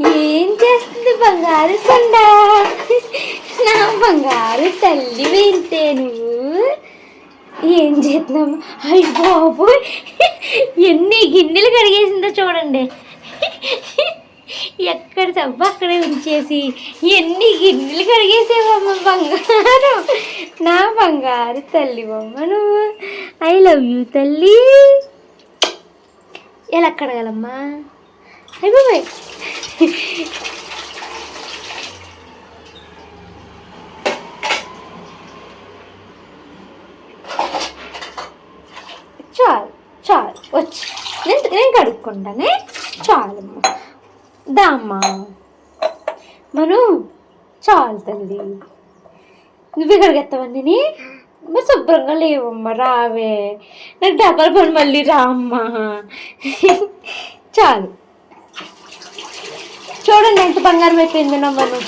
ఏం చేస్తుంది బంగారు కొండ? నా బంగారు తల్లి వెళ్తే నువ్వు. ఏం చేస్తున్నావు? అయ్య బాబోయ్! ఎన్ని గిన్నెలు కడిగేసిందో చూడండి. ఎక్కడ సబ్బు అక్కడే ఉంచేసి ఎన్ని గిన్నెలు కడిగేసేవమ్మ బంగారం? నా బంగారు తల్లి బొమ్మ నువ్వు. ఐ లవ్ యూ తల్లి. ఎలా కడగలమ్మా? అయ్యో బాబాయ్! చాలు చాలు వచ్చి. నేను నేను కడుక్కుంటానే? చాలమ్మా దామ్మా మను చాలు తల్లి. నువ్వే కడిగేస్తావన్నీ మరి శుభ్రంగా లేవమ్మా రావే. నాకు డబల్ పని మళ్ళీ రామ్మా. చాలు. చూడండి ఎంత బంగారం అయిపోయింది నా మను